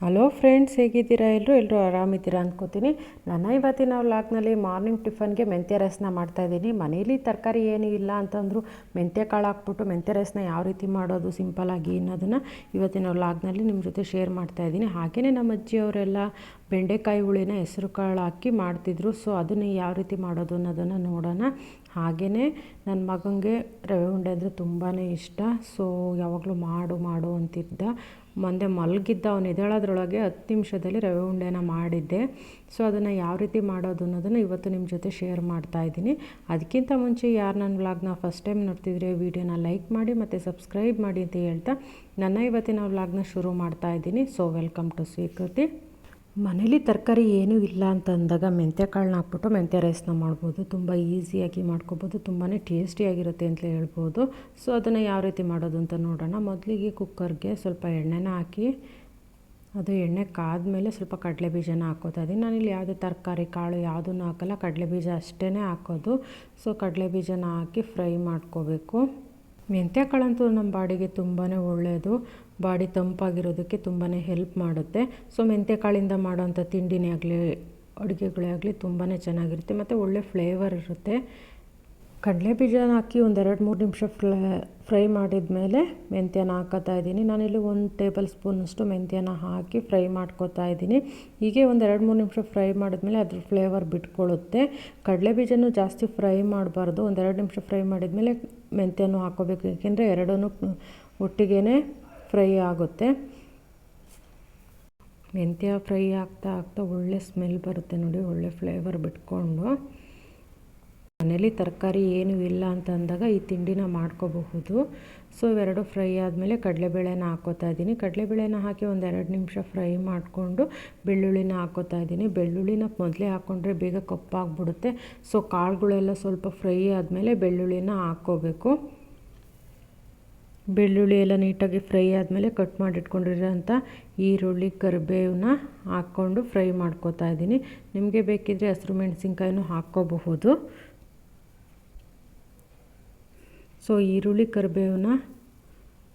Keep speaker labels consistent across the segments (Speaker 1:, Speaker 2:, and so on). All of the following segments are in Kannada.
Speaker 1: ಹಲೋ ಫ್ರೆಂಡ್ಸ್ ಹೇಗಿದ್ದೀರಾ? ಎಲ್ಲರೂ ಎಲ್ಲರೂ ಆರಾಮಿದ್ದೀರಾ ಅಂದ್ಕೋತೀನಿ ನನ್ನ ಇವತ್ತಿನ ವ್ಲಾಗ್ನಲ್ಲಿ ಮಾರ್ನಿಂಗ್ ಟಿಫನ್ಗೆ ಮೆಂತ್ಯ ರೈಸ್ನ ಮಾಡ್ತಾಯಿದ್ದೀನಿ ಮನೇಲಿ ತರಕಾರಿ ಏನೂ ಇಲ್ಲ ಅಂತಂದರೂ ಮೆಂತ್ಯ ಕಾಳು ಹಾಕ್ಬಿಟ್ಟು ಮೆಂತ್ಯ ರಸನ ಯಾವ ರೀತಿ ಮಾಡೋದು ಸಿಂಪಲಾಗಿ ಅನ್ನೋದನ್ನು ಇವತ್ತಿನ ವ್ಲಾಗ್ನಲ್ಲಿ ನಿಮ್ಮ ಜೊತೆ ಶೇರ್ ಮಾಡ್ತಾಯಿದ್ದೀನಿ ಹಾಗೆಯೇ ನಮ್ಮ ಅಜ್ಜಿಯವರೆಲ್ಲ ಬೆಂಡೆಕಾಯಿ ಹುಳಿನ ಹೆಸರು ಕಾಳು ಹಾಕಿ ಮಾಡ್ತಿದ್ರು. ಸೊ ಅದನ್ನು ಯಾವ ರೀತಿ ಮಾಡೋದು ಅನ್ನೋದನ್ನು ನೋಡೋಣ. ಹಾಗೆಯೇ ನನ್ನ ಮಗನಿಗೆ ರವೆ ಉಂಡೆ ಅಂದರೆ ತುಂಬಾ ಇಷ್ಟ. ಸೊ ಯಾವಾಗಲೂ ಮಾಡು ಮಾಡು ಅಂತಿದ್ದ. ಮೊನ್ನೆ ಮಲಗಿದ್ದ ಅವನು ಎದ್ದೇಳೋದ್ರೊಳಗೆ ಹತ್ತು ನಿಮಿಷದಲ್ಲಿ ರವೆ ಉಂಡೆನ ಮಾಡಿದ್ದೆ. ಸೊ ಅದನ್ನು ಯಾವ ರೀತಿ ಮಾಡೋದು ಅನ್ನೋದನ್ನು ಇವತ್ತು ನಿಮ್ಮ ಜೊತೆ ಶೇರ್ ಮಾಡ್ತಾ ಇದ್ದೀನಿ. ಅದಕ್ಕಿಂತ ಮುಂಚೆ ಯಾರು ನನ್ನ ವ್ಲಾಗ್ನ ಫಸ್ಟ್ ಟೈಮ್ ನೋಡ್ತಿದ್ರೆ ವಿಡಿಯೋನ ಲೈಕ್ ಮಾಡಿ ಮತ್ತು ಸಬ್ಸ್ಕ್ರೈಬ್ ಮಾಡಿ ಅಂತ ಹೇಳ್ತಾ ನನ್ನ ಇವತ್ತಿನ ವ್ಲಾಗ್ನ ಶುರು ಮಾಡ್ತಾ ಇದ್ದೀನಿ. ಸೊ ವೆಲ್ಕಮ್ ಟು ಸ್ವೀಕೃತಿ ಮನೇಲಿ ತರಕಾರಿ ಏನೂ ಇಲ್ಲ ಅಂತ ಅಂದಾಗ ಮೆಂತ್ಯ ಕಾಳನ್ನ ಹಾಕ್ಬಿಟ್ಟು ಮೆಂತ್ಯ ರೈಸ್ನ ಮಾಡ್ಬೋದು. ತುಂಬ ಈಸಿಯಾಗಿ ಮಾಡ್ಕೋಬೋದು. ತುಂಬಾ ಟೇಸ್ಟಿಯಾಗಿರುತ್ತೆ ಅಂತಲೇ ಹೇಳ್ಬೋದು. ಸೊ, ಅದನ್ನು ಯಾವ ರೀತಿ ಮಾಡೋದು ಅಂತ ನೋಡೋಣ. ಮೊದಲಿಗೆ ಕುಕ್ಕರ್ಗೆ ಸ್ವಲ್ಪ ಎಣ್ಣೆನ ಹಾಕಿ, ಅದು ಎಣ್ಣೆ ಕಾದ್ಮೇಲೆ ಸ್ವಲ್ಪ ಕಡಲೆ ಬೀಜನ ಹಾಕೋತಾ ಇದ್ದೀನಿ. ನಾನಿಲ್ಲಿ ಯಾವುದೇ ತರಕಾರಿ, ಕಾಳು ಯಾವುದನ್ನು ಹಾಕಲ್ಲ. ಕಡಲೆ ಬೀಜ ಅಷ್ಟೇ ಹಾಕೋದು. ಸೊ, ಕಡಲೆ ಬೀಜನ ಹಾಕಿ ಫ್ರೈ ಮಾಡ್ಕೋಬೇಕು. ಮೆಂತ್ಯ ಕಾಳಂತೂ ನಮ್ಮ ಬಾಡಿಗೆ ತುಂಬಾ ಒಳ್ಳೆಯದು. ಬಾಡಿ ತಂಪಾಗಿರೋದಕ್ಕೆ ತುಂಬಾ ಹೆಲ್ಪ್ ಮಾಡುತ್ತೆ. ಸೊ ಮೆಂತ್ಯ ಕಾಳಿಂದ ಮಾಡೋವಂಥ ತಿಂಡಿನೇ ಆಗಲಿ, ಅಡುಗೆಗಳೇ ಆಗಲಿ ತುಂಬಾ ಚೆನ್ನಾಗಿರುತ್ತೆ. ಮತ್ತು ಒಳ್ಳೆ ಫ್ಲೇವರ್ ಇರುತ್ತೆ. ಕಡಲೆ ಬೀಜನ ಹಾಕಿ ಒಂದೆರಡು ಮೂರು ನಿಮಿಷ ಫ್ಲೇ ಫ್ರೈ ಮಾಡಿದ ಮೇಲೆ ಮೆಂತ್ಯನ ಹಾಕೋತಾ ಇದ್ದೀನಿ. ನಾನಿಲ್ಲಿ ಒಂದು ಟೇಬಲ್ ಸ್ಪೂನಷ್ಟು ಮೆಂತ್ಯನ ಹಾಕಿ ಫ್ರೈ ಮಾಡ್ಕೋತಾ ಇದ್ದೀನಿ. ಹೀಗೆ ಒಂದು ಎರಡು ಮೂರು ನಿಮಿಷ ಫ್ರೈ ಮಾಡಿದ್ಮೇಲೆ ಅದ್ರ ಫ್ಲೇವರ್ ಬಿಟ್ಕೊಳ್ಳುತ್ತೆ ಕಡಲೆ ಬೀಜನೂ ಜಾಸ್ತಿ ಫ್ರೈ ಮಾಡಬಾರ್ದು. ಒಂದೆರಡು ನಿಮಿಷ ಫ್ರೈ ಮಾಡಿದ ಮೇಲೆ ಮೆಂತ್ಯನೂ ಹಾಕೋಬೇಕು. ಏಕೆಂದರೆ ಎರಡೂ ಒಟ್ಟಿಗೆ ಫ್ರೈ ಆಗುತ್ತೆ. ಮೆಂತ್ಯ ಫ್ರೈ ಆಗ್ತಾ ಆಗ್ತಾ ಒಳ್ಳೆ ಸ್ಮೆಲ್ ಬರುತ್ತೆ ನೋಡಿ, ಒಳ್ಳೆ ಫ್ಲೇವರ್ ಬಿಟ್ಕೊಂಡು. ಮನೇಲಿ ತರಕಾರಿ ಏನೂ ಇಲ್ಲ ಅಂತ ಅಂದಾಗ ಈ ತಿಂಡಿನ ಮಾಡ್ಕೋಬಹುದು. ಸೊ, ಇವೆರಡು ಫ್ರೈ ಆದಮೇಲೆ ಕಡಲೆಬೇಳೆನ ಹಾಕೋತಾ ಇದ್ದೀನಿ. ಕಡಲೆಬೇಳೆನ ಹಾಕಿ ಒಂದು ಎರಡು ನಿಮಿಷ ಫ್ರೈ ಮಾಡಿಕೊಂಡು ಬೆಳ್ಳುಳ್ಳಿನ ಹಾಕೋತಾ ಇದ್ದೀನಿ. ಬೆಳ್ಳುಳ್ಳಿನ ಮೊದಲೇ ಹಾಕ್ಕೊಂಡ್ರೆ ಬೇಗ ಕಪ್ಪಾಗ್ಬಿಡುತ್ತೆ. ಸೊ, ಕಾಳುಗಳೆಲ್ಲ ಸ್ವಲ್ಪ ಫ್ರೈ ಆದಮೇಲೆ ಬೆಳ್ಳುಳ್ಳಿನ ಹಾಕ್ಕೋಬೇಕು. ಬೆಳ್ಳುಳ್ಳಿ ಎಲ್ಲ ನೀಟಾಗಿ ಫ್ರೈ ಆದಮೇಲೆ ಕಟ್ ಮಾಡಿಟ್ಕೊಂಡಿರೋಂಥ ಈರುಳ್ಳಿ ಕರಿಬೇವನ್ನ ಹಾಕ್ಕೊಂಡು ಫ್ರೈ ಮಾಡ್ಕೋತಾ ಇದ್ದೀನಿ. ನಿಮಗೆ ಬೇಕಿದ್ದರೆ ಹಸಿರು ಮೆಣಸಿನ್ಕಾಯಿನೂ ಹಾಕ್ಕೋಬಹುದು. ಸೊ ಈರುಳ್ಳಿ ಕರಿಬೇವನ್ನ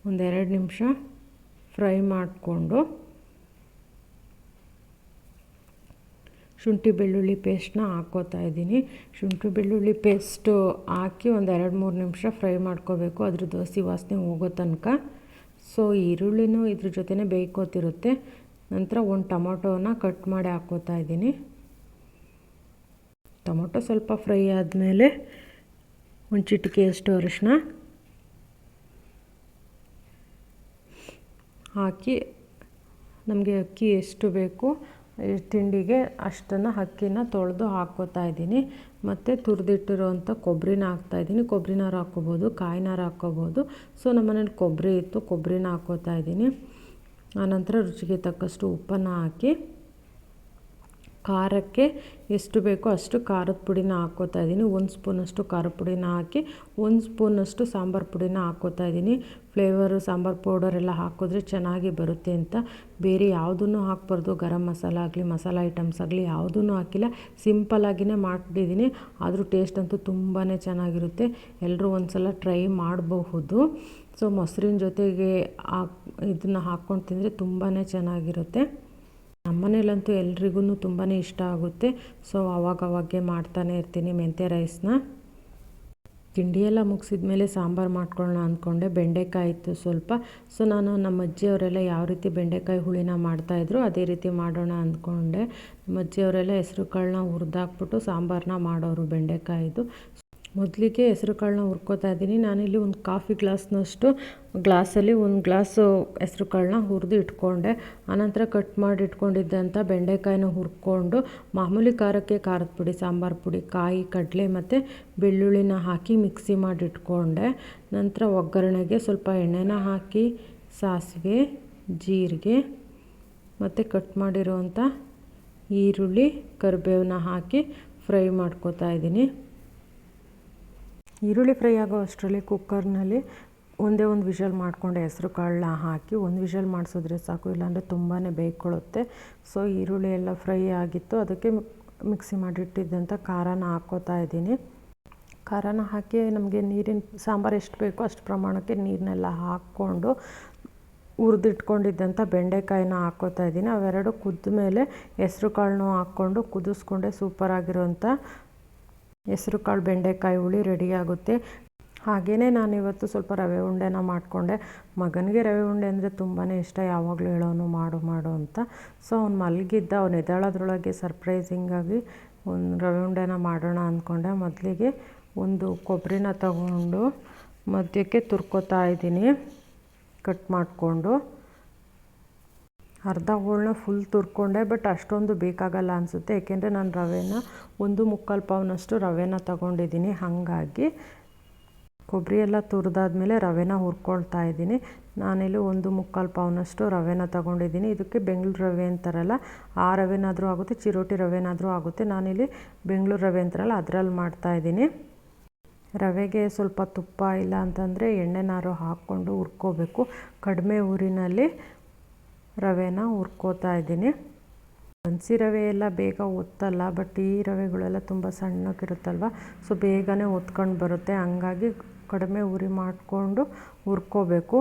Speaker 1: ಒಂದೆರಡು ನಿಮಿಷ ಫ್ರೈ ಮಾಡಿಕೊಂಡು ಶುಂಠಿ ಬೆಳ್ಳುಳ್ಳಿ ಪೇಸ್ಟ್ನ ಹಾಕ್ಕೋತಾ ಇದ್ದೀನಿ. ಶುಂಠಿ ಬೆಳ್ಳುಳ್ಳಿ ಪೇಸ್ಟು ಹಾಕಿ ಒಂದು ಎರಡು ಮೂರು ನಿಮಿಷ ಫ್ರೈ ಮಾಡ್ಕೋಬೇಕು. ಅದ್ರ ದೋಸೆ ವಾಸನೆ ಹೋಗೋ ತನಕ. ಸೊ, ಈರುಳ್ಳಿನೂ ಇದ್ರ ಜೊತೆನೇ ಬೇಯ್ಕೋತಿರುತ್ತೆ. ನಂತರ ಒಂದು ಟೊಮೊಟೊನ ಕಟ್ ಮಾಡಿ ಹಾಕ್ಕೋತಾ ಇದ್ದೀನಿ. ಟೊಮೊಟೊ ಸ್ವಲ್ಪ ಫ್ರೈ ಆದಮೇಲೆ ಒಂದು ಚಿಟಿಕೆಯಷ್ಟು ಅರಿಶಿನ ಹಾಕಿ ನಮಗೆ ಅಕ್ಕಿ ಎಷ್ಟು ಬೇಕು ತಿಂಡಿಗೆ ಅಷ್ಟನ್ನು ಅಕ್ಕಿನ ತೊಳೆದು ಹಾಕ್ಕೋತಾ ಇದ್ದೀನಿ. ಮತ್ತು ತುರಿದಿಟ್ಟಿರುವಂಥ ಕೊಬ್ಬರಿನ ಹಾಕ್ತಾಯಿದ್ದೀನಿ ಕೊಬ್ಬರಿನಾರು ಹಾಕ್ಕೋಬೋದು ಕಾಯಿನಾರು ಹಾಕ್ಕೋಬೋದು. ಸೊ ನಮ್ಮ ಮನೇಲಿ ಕೊಬ್ಬರಿ ಇತ್ತು ಕೊಬ್ಬರಿನ ಹಾಕ್ಕೋತಾ ಇದ್ದೀನಿ. ಆನಂತರ ರುಚಿಗೆ ತಕ್ಕಷ್ಟು ಉಪ್ಪನ್ನು ಹಾಕಿ ಖಾರಕ್ಕೆ ಎಷ್ಟು ಬೇಕೋ ಅಷ್ಟು ಖಾರದ ಪುಡಿನ ಹಾಕ್ಕೋತಾ ಇದ್ದೀನಿ. ಒಂದು ಸ್ಪೂನಷ್ಟು ಖಾರದ ಪುಡಿನ ಹಾಕಿ, ಒಂದು ಸ್ಪೂನಷ್ಟು ಸಾಂಬಾರು ಪುಡಿನ ಹಾಕ್ಕೋತಾ ಇದ್ದೀನಿ. ಫ್ಲೇವರು ಸಾಂಬಾರು ಪೌಡರ್ ಎಲ್ಲ ಹಾಕಿದ್ರೆ ಚೆನ್ನಾಗಿ ಬರುತ್ತೆ ಅಂತ. ಬೇರೆ ಯಾವುದನ್ನು ಹಾಕ್ಬಾರ್ದು. ಗರಂ ಮಸಾಲ ಆಗಲಿ, ಮಸಾಲ ಐಟಮ್ಸ್ ಆಗಲಿ ಯಾವುದೂ ಹಾಕಿಲ್ಲ. ಸಿಂಪಲಾಗಿಯೇ ಮಾಡಿದ್ದೀನಿ ಆದರೂ ಟೇಸ್ಟ್ ಅಂತೂ ತುಂಬಾ ಚೆನ್ನಾಗಿರುತ್ತೆ. ಎಲ್ಲರೂ ಒಂದು ಸಲ ಟ್ರೈ ಮಾಡಬಹುದು. ಸೊ ಮೊಸರಿನ ಜೊತೆಗೆ ಇದನ್ನು ಹಾಕ್ಕೊಂಡು ತಿಂದರೆ ತುಂಬಾ ಚೆನ್ನಾಗಿರುತ್ತೆ. ನಮ್ಮನೇಲಂತೂ ಎಲ್ರಿಗೂ ತುಂಬಾ ಇಷ್ಟ ಆಗುತ್ತೆ. ಸೊ, ಅವಾಗವಾಗೆ ಮಾಡ್ತಾನೆ ಇರ್ತೀನಿ ಮೆಂತ್ಯ ರೈಸ್ನ. ತಿಂಡಿಯೆಲ್ಲ ಮುಗಿಸಿದ ಮೇಲೆ ಸಾಂಬಾರು ಮಾಡ್ಕೊಳ್ಳೋಣ ಅಂದ್ಕೊಂಡೆ. ಬೆಂಡೆಕಾಯಿ ಇತ್ತು ಸ್ವಲ್ಪ. ಸೊ, ನಾನು ನಮ್ಮ ಅಜ್ಜಿಯವರೆಲ್ಲ ಯಾವ ರೀತಿ ಬೆಂಡೆಕಾಯಿ ಹುಳಿನ ಮಾಡ್ತಾಯಿದ್ರು ಅದೇ ರೀತಿ ಮಾಡೋಣ ಅಂದ್ಕೊಂಡೆ. ನಮ್ಮ ಅಜ್ಜಿಯವರೆಲ್ಲ ಹೆಸರುಕಾಳನ್ನ ಹುರಿದಾಕ್ಬಿಟ್ಟು ಸಾಂಬಾರನ್ನ ಮಾಡೋರು ಬೆಂಡೆಕಾಯಿದು. ಮೊದಲಿಗೆ ಹೆಸ್ರು ಕಾಳನ್ನ ಹುರ್ಕೋತಾ ಇದ್ದೀನಿ. ನಾನಿಲ್ಲಿ ಒಂದು ಕಾಫಿ ಗ್ಲಾಸ್ನಷ್ಟು ಗ್ಲಾಸಲ್ಲಿ ಒಂದು ಗ್ಲಾಸು ಹೆಸ್ರು ಕಾಳನ್ನ ಹುರಿದು ಇಟ್ಕೊಂಡೆ. ಆನಂತರ ಕಟ್ ಮಾಡಿ ಇಟ್ಕೊಂಡಿದ್ದಂಥ ಬೆಂಡೆಕಾಯಿನ ಹುರ್ಕೊಂಡು ಮಾಮೂಲಿ ಖಾರಕ್ಕೆ ಖಾರದ ಪುಡಿ, ಸಾಂಬಾರು ಪುಡಿ, ಕಾಯಿ, ಕಡಲೆ ಮತ್ತು ಬೆಳ್ಳುಳ್ಳಿನ ಹಾಕಿ ಮಿಕ್ಸಿ ಮಾಡಿ ಇಟ್ಕೊಂಡೆ. ನಂತರ ಒಗ್ಗರಣೆಗೆ ಸ್ವಲ್ಪ ಎಣ್ಣೆನ ಹಾಕಿ, ಸಾಸಿವೆ, ಜೀರಿಗೆ ಮತ್ತು ಕಟ್ ಮಾಡಿರುವಂಥ ಈರುಳ್ಳಿ, ಕರಿಬೇವನ್ನ ಹಾಕಿ ಫ್ರೈ ಮಾಡ್ಕೋತಾ ಇದ್ದೀನಿ. ಈರುಳ್ಳಿ ಫ್ರೈ ಆಗೋ ಅಷ್ಟರಲ್ಲಿ ಕುಕ್ಕರ್ನಲ್ಲಿ ಒಂದೇ ಒಂದು ವಿಷಲ್ ಮಾಡಿಕೊಂಡು ಹೆಸ್ರು ಕಾಳನ್ನ ಹಾಕಿ ಒಂದು ವಿಷಲ್ ಮಾಡಿಸಿದ್ರೆ ಸಾಕು, ಇಲ್ಲಾಂದರೆ ತುಂಬಾ ಬೇಯ್ಕೊಳ್ಳುತ್ತೆ. ಸೊ ಈರುಳ್ಳಿ ಎಲ್ಲ ಫ್ರೈ ಆಗಿತ್ತು. ಅದಕ್ಕೆ ಮಿಕ್ಸಿ ಮಾಡಿಟ್ಟಿದ್ದಂಥ ಖಾರನ ಹಾಕೋತಾ ಇದ್ದೀನಿ. ಖಾರನ ಹಾಕಿ ನಮಗೆ ನೀರಿನ, ಸಾಂಬಾರು ಎಷ್ಟು ಬೇಕೋ ಅಷ್ಟು ಪ್ರಮಾಣಕ್ಕೆ ನೀರನ್ನೆಲ್ಲ ಹಾಕ್ಕೊಂಡು ಹುರಿದಿಟ್ಕೊಂಡಿದ್ದಂಥ ಬೆಂಡೆಕಾಯಿನ ಹಾಕ್ಕೋತಾ ಇದ್ದೀನಿ. ಅವೆರಡು ಕುದ್ದ ಮೇಲೆ ಹೆಸ್ರು ಕಾಳನ್ನೂ ಹಾಕ್ಕೊಂಡು ಕುದಿಸ್ಕೊಂಡೆ ಸೂಪರಾಗಿರೋಂಥ ಹೆಸ್ರು ಕಾಳು ಬೆಂಡೆಕಾಯಿ ಹುಳಿ ರೆಡಿಯಾಗುತ್ತೆ ಹಾಗೆಯೇ ನಾನಿವತ್ತು ಸ್ವಲ್ಪ ರವೆ ಉಂಡೆನ ಮಾಡಿಕೊಂಡೆ. ಮಗನಿಗೆ ರವೆ ಉಂಡೆ ಅಂದರೆ ತುಂಬಾ ಇಷ್ಟ, ಯಾವಾಗಲೂ ಹೇಳೋನು ಮಾಡು ಮಾಡು ಅಂತ. ಸೊ ಅವ್ನು ಮಲಗಿದ್ದ, ಅವ್ನು ಎದ್ದೇಳೋದ್ರೊಳಗೆ ಸರ್ಪ್ರೈಸಿಂಗಾಗಿ ಒಂದು ರವೆ ಉಂಡೆನ ಮಾಡೋಣ ಅಂದ್ಕೊಂಡೆ ಮೊದಲಿಗೆ ಒಂದು ಕೊಬ್ಬರಿನ ತಗೊಂಡು ಮಧ್ಯಕ್ಕೆ ತುರ್ಕೋತಾ ಇದ್ದೀನಿ. ಕಟ್ ಮಾಡಿಕೊಂಡು. ಅರ್ಧ ಹೋಳನ್ನ ಫುಲ್ ತುರ್ಕೊಂಡೆ ಬಟ್ ಅಷ್ಟೊಂದು ಬೇಕಾಗಲ್ಲ ಅನಿಸುತ್ತೆ. ಏಕೆಂದರೆ ನಾನು ರವೆನ ಒಂದು ಮುಕ್ಕಾಲು ಪೌನಷ್ಟು ರವೆನ ತಗೊಂಡಿದ್ದೀನಿ. ಹಾಗಾಗಿ ಕೊಬ್ಬರಿ ಎಲ್ಲ ತುರಿದಾದ್ಮೇಲೆ ರವೆನ ಹುರ್ಕೊಳ್ತಾ ಇದ್ದೀನಿ. ನಾನಿಲ್ಲಿ ಒಂದು ಮುಕ್ಕಾಲು ಪೌನಷ್ಟು ರವೆನ ತಗೊಂಡಿದ್ದೀನಿ. ಇದಕ್ಕೆ ಬೆಂಗಳೂರು ರವೆ ಅಂತಾರಲ್ಲ, ಆ ರವೆನಾದರೂ ಆಗುತ್ತೆ, ಚಿರೋಟಿ ರವೆನಾದರೂ ಆಗುತ್ತೆ. ನಾನಿಲ್ಲಿ ಬೆಂಗಳೂರು ರವೆ ಅಂತಾರಲ್ಲ, ಅದರಲ್ಲಿ ಮಾಡ್ತಾಯಿದ್ದೀನಿ ರವೆಗೆ ಸ್ವಲ್ಪ ತುಪ್ಪ ಇಲ್ಲ ಅಂತಂದರೆ ಎಣ್ಣೆನಾರು ಹಾಕ್ಕೊಂಡು ಹುರ್ಕೋಬೇಕು. ಕಡಿಮೆ ಊರಿನಲ್ಲಿ ರವೆನ ಹುರ್ಕೋತಾ ಇದ್ದೀನಿ. ಬನ್ಸಿ ರವೆ ಎಲ್ಲ ಬೇಗ ಒತ್ತಲ್ಲ ಬಟ್ ಈ ರವೆಗಳೆಲ್ಲ ತುಂಬ ಸಣ್ಣಕ್ಕಿರುತ್ತಲ್ವ? ಸೊ ಬೇಗನೆ ಒತ್ಕೊಂಡು ಬರುತ್ತೆ. ಹಂಗಾಗಿ ಕಡಿಮೆ ಉರಿ ಮಾಡಿಕೊಂಡು ಹುರ್ಕೋಬೇಕು.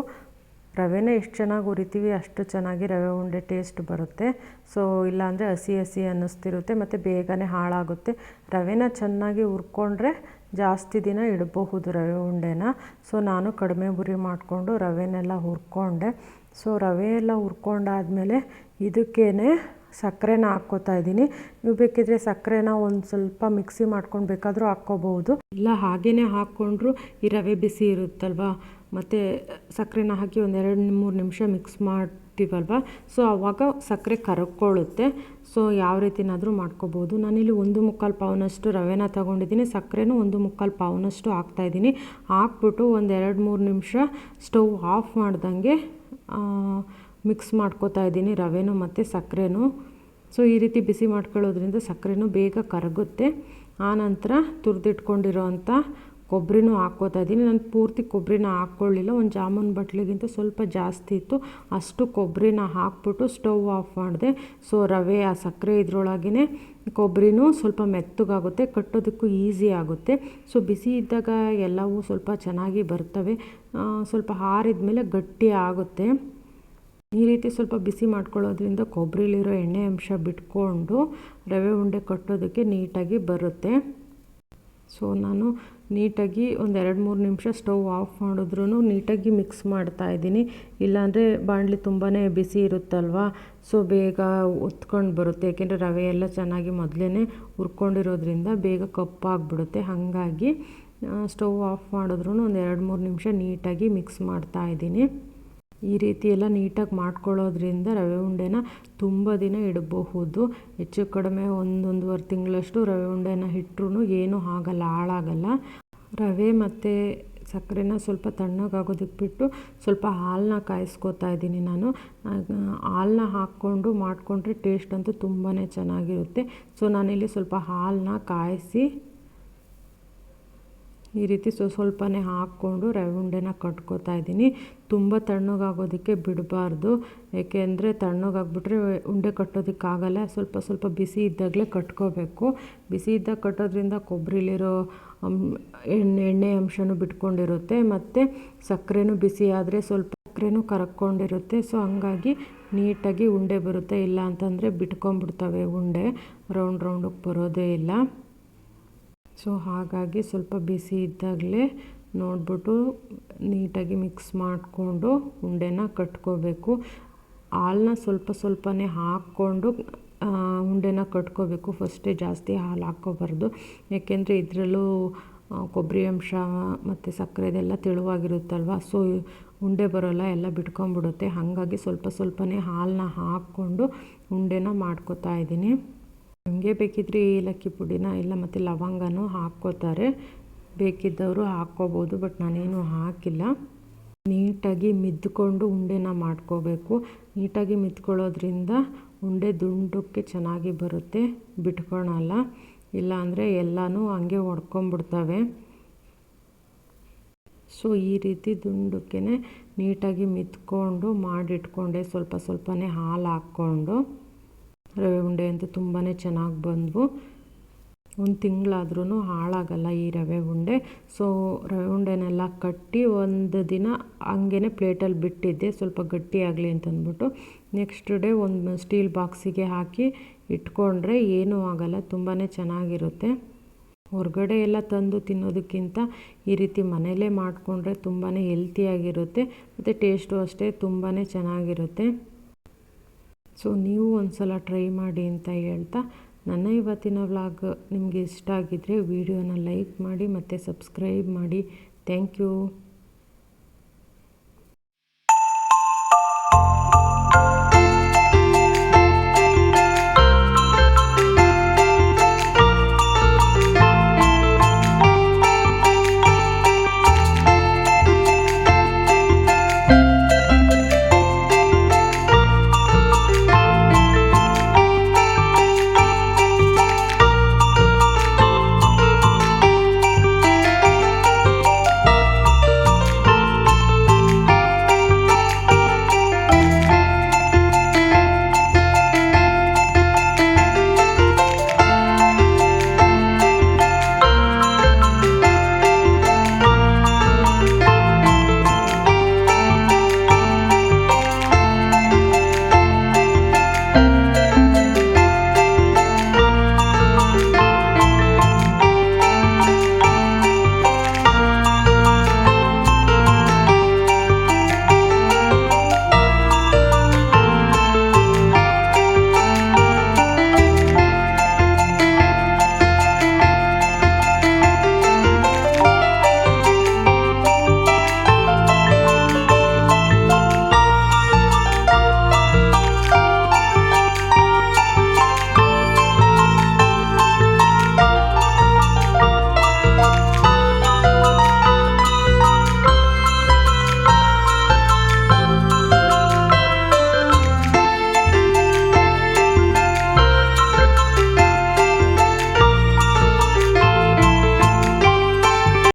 Speaker 1: ರವೆನ ಎಷ್ಟು ಚೆನ್ನಾಗಿ ಹುರಿತೀವಿ ಅಷ್ಟು ಚೆನ್ನಾಗಿ ರವೆ ಉಂಡೆ ಟೇಸ್ಟ್ ಬರುತ್ತೆ. ಸೊ ಇಲ್ಲಾಂದರೆ ಹಸಿ ಹಸಿ ಅನ್ನಿಸ್ತಿರುತ್ತೆ, ಮತ್ತು ಬೇಗನೆ ಹಾಳಾಗುತ್ತೆ. ರವೆನ ಚೆನ್ನಾಗಿ ಹುರ್ಕೊಂಡ್ರೆ ಜಾಸ್ತಿ ದಿನ ಇಡಬಹುದು ರವೆ ಉಂಡೆನ. ಸೊ ನಾನು ಕಡಿಮೆ ಉರಿ ಮಾಡಿಕೊಂಡು ರವೆನೆಲ್ಲ ಹುರ್ಕೊಂಡೆ. ಸೊ ರವೆ ಎಲ್ಲ ಹುರ್ಕೊಂಡಾದ್ಮೇಲೆ ಇದಕ್ಕೇ ಸಕ್ಕರೆನ ಹಾಕ್ಕೋತಾ ಇದ್ದೀನಿ. ನೀವು ಬೇಕಿದ್ರೆ ಸಕ್ಕರೆನ ಒಂದು ಸ್ವಲ್ಪ ಮಿಕ್ಸಿ ಮಾಡ್ಕೊಂಡು ಬೇಕಾದರೂ ಹಾಕ್ಕೋಬಹುದು. ಇಲ್ಲ ಹಾಗೇ ಹಾಕ್ಕೊಂಡ್ರು ಈ ರವೆ ಬಿಸಿ ಇರುತ್ತಲ್ವ? ಮತ್ತು ಸಕ್ಕರೆನ ಹಾಕಿ ಒಂದೆರಡು ಮೂರು ನಿಮಿಷ ಮಿಕ್ಸ್ ಮಾಡ್ತೀವಲ್ವ ಸೊ ಆವಾಗ ಸಕ್ಕರೆ ಕರಗ್ಕೊಳ್ಳುತ್ತೆ ಸೊ ಯಾವ ರೀತಿನಾದರೂ ಮಾಡ್ಕೋಬೋದು. ನಾನಿಲ್ಲಿ ಒಂದು ಮುಕ್ಕಾಲು ಪಾವನಷ್ಟು ರವೆನ ತಗೊಂಡಿದ್ದೀನಿ. ಸಕ್ಕರೆನೂ ಒಂದು ಮುಕ್ಕಾಲು ಪಾವನಷ್ಟು ಹಾಕ್ತಾಯಿದ್ದೀನಿ. ಹಾಕ್ಬಿಟ್ಟು ಒಂದು ಎರಡು ಮೂರು ನಿಮಿಷ ಸ್ಟವ್ ಆಫ್ ಮಾಡ್ದಂಗೆ ಮಿಕ್ಸ್ ಮಾಡ್ಕೋತಾ ಇದ್ದೀನಿ ರವೆನೂ ಮತ್ತು ಸಕ್ಕರೆನೂ. ಸೊ ಈ ರೀತಿ ಬಿಸಿ ಮಾಡ್ಕೊಳ್ಳೋದ್ರಿಂದ ಸಕ್ಕರೆನೂ ಬೇಗ ಕರಗುತ್ತೆ. ಆನಂತರ ತುರಿದಿಟ್ಕೊಂಡಿರೋ ಅಂಥ ಕೊಬ್ಬರಿನೂ ಹಾಕೋತಾ ಇದ್ದೀನಿ. ನಾನು ಪೂರ್ತಿ ಕೊಬ್ಬರಿನ ಹಾಕ್ಕೊಳ್ಳಿಲ್ಲ. ಒಂದು ಜಾಮೂನ್ ಬಟ್ಲಿಗಿಂತ ಸ್ವಲ್ಪ ಜಾಸ್ತಿ ಇತ್ತು. ಅಷ್ಟು ಕೊಬ್ಬರಿನ ಹಾಕ್ಬಿಟ್ಟು ಸ್ಟವ್ ಆಫ್ ಮಾಡಿದೆ. ಸೊ, ರವೆ, ಆ ಸಕ್ಕರೆ ಇದ್ರೊಳಗೇ ಕೊಬ್ಬರಿನೂ ಸ್ವಲ್ಪ ಮೆತ್ತಗಾಗುತ್ತೆ. ಕಟ್ಟೋದಕ್ಕೂ ಈಸಿ ಆಗುತ್ತೆ. ಸೊ, ಬಿಸಿ ಇದ್ದಾಗ ಎಲ್ಲವೂ ಸ್ವಲ್ಪ ಚೆನ್ನಾಗಿ ಬರ್ತವೆ. ಸ್ವಲ್ಪ ಆರಿದ ಮೇಲೆ ಗಟ್ಟಿ ಆಗುತ್ತೆ. ಈ ರೀತಿ ಸ್ವಲ್ಪ ಬಿಸಿ ಮಾಡ್ಕೊಳ್ಳೋದ್ರಿಂದ ಕೊಬ್ಬರಿಲಿರೋ ಎಣ್ಣೆ ಅಂಶ ಬಿಟ್ಕೊಂಡು ರವೆ ಉಂಡೆ ಕಟ್ಟೋದಕ್ಕೆ ನೀಟಾಗಿ ಬರುತ್ತೆ. ಸೊ ನಾನು ನೀಟಾಗಿ ಒಂದು ಎರಡು ಮೂರು ನಿಮಿಷ ಸ್ಟವ್ ಆಫ್ ಮಾಡಿದ್ರೂ ನೀಟಾಗಿ ಮಿಕ್ಸ್ ಮಾಡ್ತಾ ಇದ್ದೀನಿ. ಇಲ್ಲಾಂದರೆ ಬಾಣಲಿ ತುಂಬಾ ಬಿಸಿ ಇರುತ್ತಲ್ವ? ಸೊ ಬೇಗ ಒತ್ಕೊಂಡು ಬರುತ್ತೆ. ಏಕೆಂದರೆ ರವೆ ಎಲ್ಲ ಚೆನ್ನಾಗಿ ಮೊದಲೇ ಹುರ್ಕೊಂಡಿರೋದ್ರಿಂದ ಬೇಗ ಕಪ್ಪಾಗ್ಬಿಡುತ್ತೆ. ಹಾಗಾಗಿ ಸ್ಟವ್ ಆಫ್ ಮಾಡಿದ್ರೂ ಒಂದು ಎರಡು ಮೂರು ನಿಮಿಷ ನೀಟಾಗಿ ಮಿಕ್ಸ್ ಮಾಡ್ತಾ ಇದ್ದೀನಿ. ಈ ರೀತಿ ಎಲ್ಲ ನೀಟಾಗಿ ಮಾಡ್ಕೊಳ್ಳೋದ್ರಿಂದ ರವೆ ಉಂಡೆನ ತುಂಬ ದಿನ ಇಡಬಹುದು. ಹೆಚ್ಚು ಕಡಿಮೆ ಒಂದೊಂದುವರೆ ತಿಂಗಳಷ್ಟು ರವೆ ಉಂಡೆನ ಇಟ್ಟರೂ ಏನೂ ಆಗಲ್ಲ, ಹಾಳಾಗಲ್ಲ. ರವೆ ಮತ್ತು ಸಕ್ಕರೆನ ಸ್ವಲ್ಪ ತಣ್ಣಗಾಗೋದಕ್ಕೆ ಬಿಟ್ಟು ಸ್ವಲ್ಪ ಹಾಲನ್ನ ಕಾಯಿಸ್ಕೊತಾ ಇದ್ದೀನಿ ನಾನು. ಹಾಲನ್ನ ಹಾಕ್ಕೊಂಡು ಮಾಡಿಕೊಂಡ್ರೆ ಟೇಸ್ಟ್ ಅಂತೂ ತುಂಬಾ ಚೆನ್ನಾಗಿರುತ್ತೆ. ಸೊ ನಾನಿಲ್ಲಿ ಸ್ವಲ್ಪ ಹಾಲನ್ನ ಕಾಯಿಸಿ ಈ ರೀತಿ ಸ್ವ ಸ್ವಲ್ಪನೇ ಹಾಕ್ಕೊಂಡು ರವೆ ಉಂಡೆನ ಕಟ್ಕೋತಾ ಇದ್ದೀನಿ. ತುಂಬ ತಣ್ಣಗಾಗೋದಕ್ಕೆ ಬಿಡಬಾರ್ದು. ಏಕೆಂದರೆ ತಣ್ಣಗಾಗ್ಬಿಟ್ರೆ ಉಂಡೆ ಕಟ್ಟೋದಕ್ಕಾಗಲ್ಲ. ಸ್ವಲ್ಪ ಸ್ವಲ್ಪ ಬಿಸಿ ಇದ್ದಾಗಲೇ ಕಟ್ಕೋಬೇಕು. ಬಿಸಿ ಇದ್ದಾಗ ಕಟ್ಟೋದ್ರಿಂದ ಕೊಬ್ಬರಿಲಿರೋ ಎಣ್ಣೆ ಎಣ್ಣೆ ಅಂಶನೂ ಬಿಟ್ಕೊಂಡಿರುತ್ತೆ. ಮತ್ತು ಸಕ್ಕರೆನೂ ಬಿಸಿ ಆದರೆ ಸ್ವಲ್ಪ ಸಕ್ಕರೆನೂ ಕರಕ್ಕೊಂಡಿರುತ್ತೆ ಸೊ, ಹಂಗಾಗಿ ನೀಟಾಗಿ ಉಂಡೆ ಬರುತ್ತೆ. ಇಲ್ಲ ಅಂತಂದರೆ ಬಿಟ್ಕೊಂಬಿಡ್ತವೆ ಉಂಡೆ. ರೌಂಡ್ ರೌಂಡಿಗೆ ಬರೋದೇ ಇಲ್ಲ. ಸೊ ಹಾಗಾಗಿ ಸ್ವಲ್ಪ ಬಿಸಿ ಇದ್ದಾಗಲೇ ನೋಡಿಬಿಟ್ಟು ನೀಟಾಗಿ ಮಿಕ್ಸ್ ಮಾಡಿಕೊಂಡು ಉಂಡೆನ ಕಟ್ಕೋಬೇಕು. ಹಾಲನ್ನ ಸ್ವಲ್ಪ ಸ್ವಲ್ಪನೇ ಹಾಕ್ಕೊಂಡು ಉಂಡೆನ ಕಟ್ಕೋಬೇಕು. ಫಸ್ಟೇ ಜಾಸ್ತಿ ಹಾಲು ಹಾಕ್ಕೋಬಾರ್ದು. ಯಾಕೆಂದರೆ ಇದರಲ್ಲೂ ಕೊಬ್ಬರಿ ಅಂಶ ಮತ್ತು ಸಕ್ಕರೆದೆಲ್ಲ ತೆಳುವಾಗಿರುತ್ತಲ್ವ? ಸೊ ಉಂಡೆ ಬರೋಲ್ಲ, ಎಲ್ಲ ಬಿಟ್ಕೊಂಬಿಡುತ್ತೆ ಹಾಗಾಗಿ ಸ್ವಲ್ಪ ಸ್ವಲ್ಪನೇ ಹಾಲನ್ನ ಹಾಕ್ಕೊಂಡು ಉಂಡೆನ ಮಾಡ್ಕೋತಾ ಇದ್ದೀನಿ. ನಿಮಗೆ ಬೇಕಿದ್ರೆ ಏಲಕ್ಕಿ ಪುಡಿನ ಇಲ್ಲ ಮತ್ತು ಲವಂಗನೂ ಹಾಕ್ಕೋತಾರೆ. ಬೇಕಿದ್ದವರು ಹಾಕ್ಕೋಬೋದು, ಬಟ್ ನಾನೇನು ಹಾಕಿಲ್ಲ. ನೀಟಾಗಿ ಮಿದ್ಕೊಂಡು ಉಂಡೆನ ಮಾಡ್ಕೋಬೇಕು. ನೀಟಾಗಿ ಮಿದ್ಕೊಳ್ಳೋದ್ರಿಂದ ಉಂಡೆ ದುಂಡಕ್ಕೆ ಚೆನ್ನಾಗಿ ಬರುತ್ತೆ, ಬಿಟ್ಕೊಳಲ್ಲ. ಇಲ್ಲಾಂದರೆ ಎಲ್ಲನೂ ಹಂಗೆ ಒಡ್ಕೊಂಬಿಡ್ತವೆ. ಸೊ, ಈ ರೀತಿ ದುಂಡಕ್ಕೆ ನೀಟಾಗಿ ಮಿತ್ಕೊಂಡು ಮಾಡಿಟ್ಕೊಂಡೆ, ಸ್ವಲ್ಪ ಸ್ವಲ್ಪನೇ ಹಾಲು ಹಾಕ್ಕೊಂಡು. ರವೆ ಉಂಡೆ ಅಂತೂ ತುಂಬಾ ಚೆನ್ನಾಗಿ ಬಂದವು. ಒಂದು ತಿಂಗಳಾದ್ರೂ ಹಾಳಾಗಲ್ಲ ಈ ರವೆ ಉಂಡೆ. ಸೊ ರವೆ ಉಂಡೆನೆಲ್ಲ ಕಟ್ಟಿ ಒಂದು ದಿನ ಹಂಗೇ ಪ್ಲೇಟಲ್ಲಿ ಬಿಟ್ಟಿದ್ದೆ. ಸ್ವಲ್ಪ ಗಟ್ಟಿಯಾಗಲಿ ಅಂತಂದ್ಬಿಟ್ಟು. ನೆಕ್ಸ್ಟ್ ಡೇ ಒಂದು ಸ್ಟೀಲ್ ಬಾಕ್ಸಿಗೆ ಹಾಕಿ ಇಟ್ಕೊಂಡ್ರೆ ಏನೂ ಆಗಲ್ಲ. ತುಂಬಾ ಚೆನ್ನಾಗಿರುತ್ತೆ. ಹೊರಗಡೆ ಎಲ್ಲ ತಂದು ತಿನ್ನೋದಕ್ಕಿಂತ ಈ ರೀತಿ ಮನೆಯಲ್ಲೇ ಮಾಡಿಕೊಂಡ್ರೆ ತುಂಬಾ ಹೆಲ್ತಿಯಾಗಿರುತ್ತೆ ಮತ್ತು ಟೇಸ್ಟು ಅಷ್ಟೇ ತುಂಬಾ ಚೆನ್ನಾಗಿರುತ್ತೆ. ಸೊ ನೀವು ಒಂದು ಸಲ ಟ್ರೈ ಮಾಡಿ ಅಂತ ಹೇಳ್ತಾ ನನ್ನ ಇವತ್ತಿನ ವ್ಲಾಗ್ ನಿಮಗೆ ಇಷ್ಟ ಆಗಿದ್ದರೆ ವಿಡಿಯೋನ ಲೈಕ್ ಮಾಡಿ ಮತ್ತು ಸಬ್ಸ್ಕ್ರೈಬ್ ಮಾಡಿ. Thank you